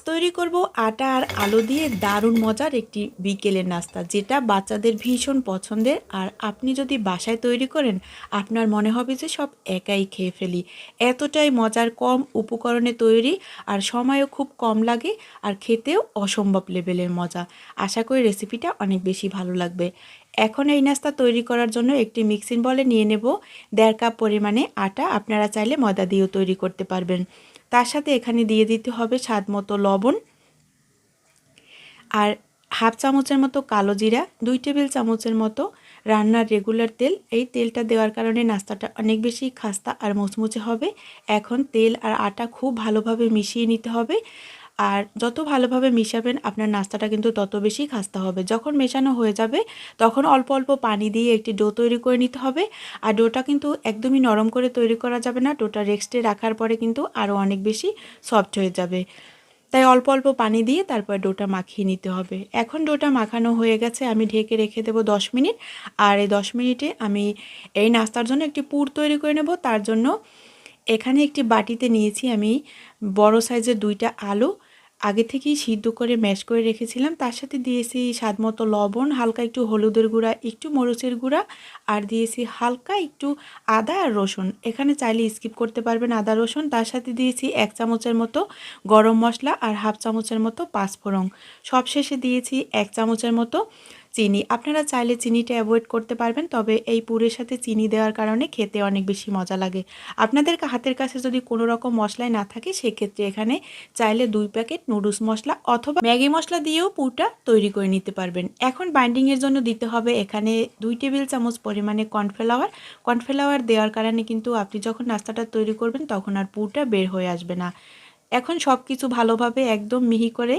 তৈরি করব, আটা আর আলু দিয়ে দারুণ মজার একটি বিকেলের নাস্তা, যেটা বাচ্চাদের ভীষণ পছন্দের। আর আপনি যদি বাসায় তৈরি করেন, আপনার মনে হবে যে সব একাই খেয়ে ফেলি। এতটাই মজার কম উপকরণে তৈরি, আর সময়ও খুব কম লাগে, আর খেতেও অসম্ভব লেভেলের মজা। আশা করি রেসিপিটা অনেক বেশি ভালো লাগবে। এখন এই নাস্তা তৈরি করার জন্য একটি মিক্সিং বলে নিয়ে নেব। দেড় কাপ পরিমাণে আটা, আপনারা চাইলে ময়দা দিয়েও তৈরি করতে পারবেন। তার সাথে এখানে দিয়ে দিতে হবে স্বাদ মতো লবণ আর হাফ চামচের মতো কালো জিরা, দুই টেবিল চামচের মতো রান্নার রেগুলার তেল। এই তেলটা দেওয়ার কারণে নাস্তাটা অনেক বেশি খাস্তা আর মুচমুচে হবে। এখন তেল আর আটা খুব ভালোভাবে মিশিয়ে নিতে হবে। আর যত ভালোভাবে মিশাবেন, আপনার নাস্তাটা কিন্তু তত বেশি খাস্তা হবে। যখন মেশানো হয়ে যাবে, তখন অল্প অল্প পানি দিয়ে একটি ডো তৈরি করে নিতে হবে। আর ডোটা কিন্তু একদমই নরম করে তৈরি করা যাবে না। ডোটা রেক্সটে রাখার পরে কিন্তু আরও অনেক বেশি সফট হয়ে যাবে। তাই অল্প অল্প পানি দিয়ে তারপর ডোটা মাখিয়ে নিতে হবে। এখন ডোটা মাখানো হয়ে গেছে, আমি ঢেকে রেখে দেবো দশ মিনিট। আর এই দশ মিনিটে আমি এই নাস্তার জন্য একটি পুর তৈরি করে নেব। তার জন্য এখানে একটি বাটিতে নিয়েছি আমি বড় সাইজের দুইটা আলু। আগে থেকেই সিদ্ধ করে ম্যাশ করে রেখেছিলাম। তার সাথে দিয়েছি স্বাদ মতো লবণ, হালকা একটু হলুদের গুঁড়া, একটু মরুচের গুঁড়া আর দিয়েছি হালকা একটু আদা আর রসুন। এখানে চাইলে স্কিপ করতে পারবেন আদা, রসুন। তার সাথে দিয়েছি এক চামচের মতো গরম মশলা আর হাফ চামচের মতো পাঁচফোড়ন। সবশেষে দিয়েছি এক চামচের মতো চিনি। আপনারা চাইলে চিনিটা অ্যাভয়েড করতে পারবেন, তবে এই পুরের সাথে চিনি দেওয়ার কারণে খেতে অনেক বেশি মজা লাগে। আপনাদের হাতের কাছে যদি কোনো রকম মশলাই না থাকে, সেক্ষেত্রে এখানে চাইলে দুই প্যাকেট নুডলস মশলা অথবা ম্যাগি মশলা দিয়েও পুরটা তৈরি করে নিতে পারবেন। এখন বাইন্ডিংয়ের জন্য দিতে হবে এখানে দুই টেবিল চামচ পরিমাণে কর্নফ্লাওয়ার। কর্নফ্লাওয়ার দেওয়ার কারণে কিন্তু আপনি যখন নাস্তাটা তৈরি করবেন, তখন আর পুরটা বের হয়ে আসবে না। এখন সব কিছু ভালোভাবে একদম মিহি করে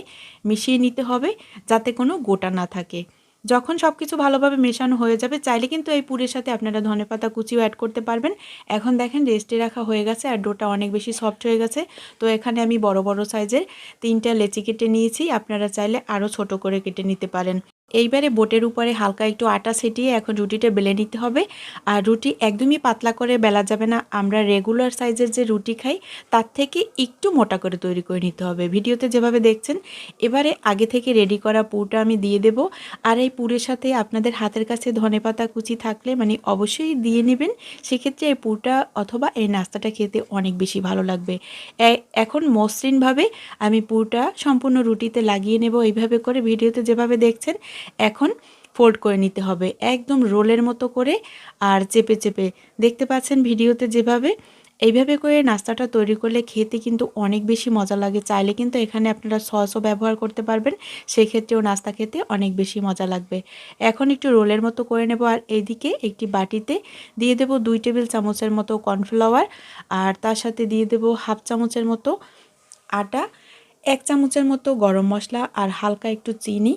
মিশিয়ে নিতে হবে, যাতে কোনো গোটা না থাকে। যখন সব কিছু ভালোভাবে মেশানো হয়ে যাবে, চাইলে কিন্তু এই পুরের সাথে আপনারা ধনে পাতা কুচিও অ্যাড করতে পারবেন। এখন দেখেন রেস্টে রাখা হয়ে গেছে আর ডোটা অনেক বেশি সফট হয়ে গেছে। তো এখানে আমি বড় বড় সাইজের তিনটা লেচি কেটে নিয়েছি। আপনারা চাইলে আরও ছোট করে কেটে নিতে পারেন। এইবারে বোটের উপরে হালকা একটু আটা ছিটিয়ে এখন রুটিটা বেলে নিতে হবে। আর রুটি একদমই পাতলা করে বেলা যাবে না। আমরা রেগুলার সাইজের যে রুটি খাই, তার থেকে একটু মোটা করে তৈরি করে নিতে হবে। ভিডিওতে যেভাবে দেখছেন, এবারে আগে থেকে রেডি করা পুরটা আমি দিয়ে দেব। আর এই পুরের সাথে আপনাদের হাতের কাছে ধনে পাতা কুচি থাকলে মানে অবশ্যই দিয়ে নেবেন। সেক্ষেত্রে এই পুরটা অথবা এই নাস্তাটা খেতে অনেক বেশি ভালো লাগবে। এখন মসৃণভাবে আমি পুরটা সম্পূর্ণ রুটিতে লাগিয়ে নেব। এইভাবে করে ভিডিওতে যেভাবে দেখছেন এখন ফোল্ড করে নিতে হবে। একদম রোলের মতো করে আর চেপে চেপে। দেখতে পাচ্ছেন ভিডিওতে যেভাবে, এইভাবে করে নাস্তাটা তৈরি করলে খেতে কিন্তু অনেক বেশি মজা লাগে। চাইলে কিন্তু এখানে আপনারা সসও ব্যবহার করতে পারবেন, সেক্ষেত্রেও নাস্তা খেতে অনেক বেশি মজা লাগবে। এখন একটু রোলের মতো করে নেব আর এইদিকে একটি বাটিতে দিয়ে দেব দুই টেবিল চামচের মতো কর্নফ্লাওয়ার আর তার সাথে দিয়ে দেব হাফ চামচের মতো আটা, এক চামচের মতো গরম মশলা আর হালকা একটু চিনি।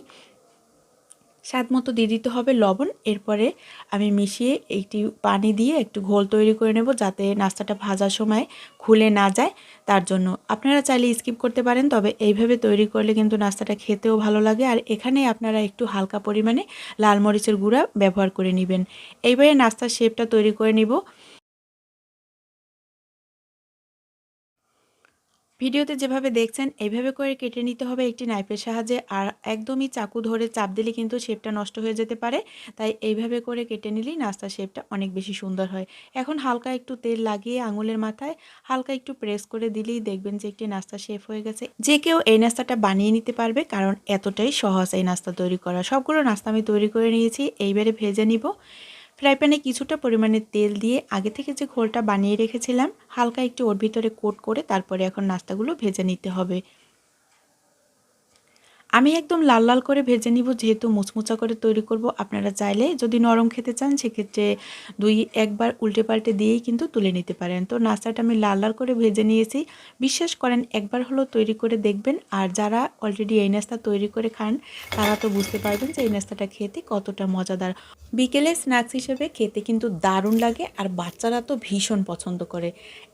স্বাদ মতো দিয়ে দিতে হবে লবণ। এরপরে আমি মিশিয়ে একটি পানি দিয়ে একটু ঘোল তৈরি করে নেব যাতে নাস্তাটা ভাজার সময় খুলে না যায়। তার জন্য আপনারা চাইলে স্কিপ করতে পারেন, তবে এইভাবে তৈরি করলে কিন্তু নাস্তাটা খেতেও ভালো লাগে। আর এখানে আপনারা একটু হালকা পরিমাণে লাল মরিচের গুঁড়া ব্যবহার করে নেবেন। এইবারে নাস্তার শেপটা তৈরি করে নিব। ভিডিওতে যেভাবে দেখছেন এইভাবে করে কেটে নিতে হবে একটি নাইফের সাহায্যে। আর একদমই চাকু ধরে চাপ দিলে কিন্তু শেপটা নষ্ট হয়ে যেতে পারে। তাই এইভাবে করে কেটে নিলেই নাস্তার শেপটা অনেক বেশি সুন্দর হয়। এখন হালকা একটু তেল লাগিয়ে আঙুলের মাথায় হালকা একটু প্রেস করে দিলেই দেখবেন যে একটি নাস্তা শেপ হয়ে গেছে। যে কেউ এই নাস্তাটা বানিয়ে নিতে পারবে, কারণ এতটাই সহজ এই নাস্তা তৈরি করা। সবগুলো নাস্তা আমি তৈরি করে নিয়েছি, এইবারে ভেজে নিব। ফ্রাই প্যানে কিছুটা পরিমাণে তেল দিয়ে আগে থেকে যে ঘোলটা বানিয়ে রেখেছিলাম, হালকা একটু ওর ভিতরে কোট করে তারপরে এখন নাস্তাগুলো ভেজে নিতে হবে। আমি একদম লাল লাল করে ভেজে নিব, যেহেতু মুচমুচা করে তৈরি করব। আপনারা চাইলে যদি নরম খেতে চান, সেক্ষেত্রে দুই একবার উল্টে পাল্টে দিয়েই কিন্তু তুলে নিতে পারেন। তো নাস্তাটা আমি লাল লাল করে ভেজে নিয়েছি। বিশ্বাস করেন, একবার হলো তৈরি করে দেখবেন। আর যারা অলরেডি এই নাস্তা তৈরি করে খান, তারা তো বুঝতে পারবেন যে এই নাস্তাটা খেতে কতটা মজাদার। বিকেলে স্ন্যাক্স হিসেবে খেতে কিন্তু দারুণ লাগে, আর বাচ্চারা তো ভীষণ পছন্দ করে।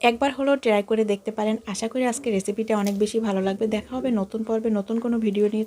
একবার হলো ট্রাই করে দেখতে পারেন। আশা করি আজকে রেসিপিটা অনেক বেশি ভালো লাগবে। দেখা হবে নতুন পর্বে নতুন কোনো ভিডিও নিয়ে।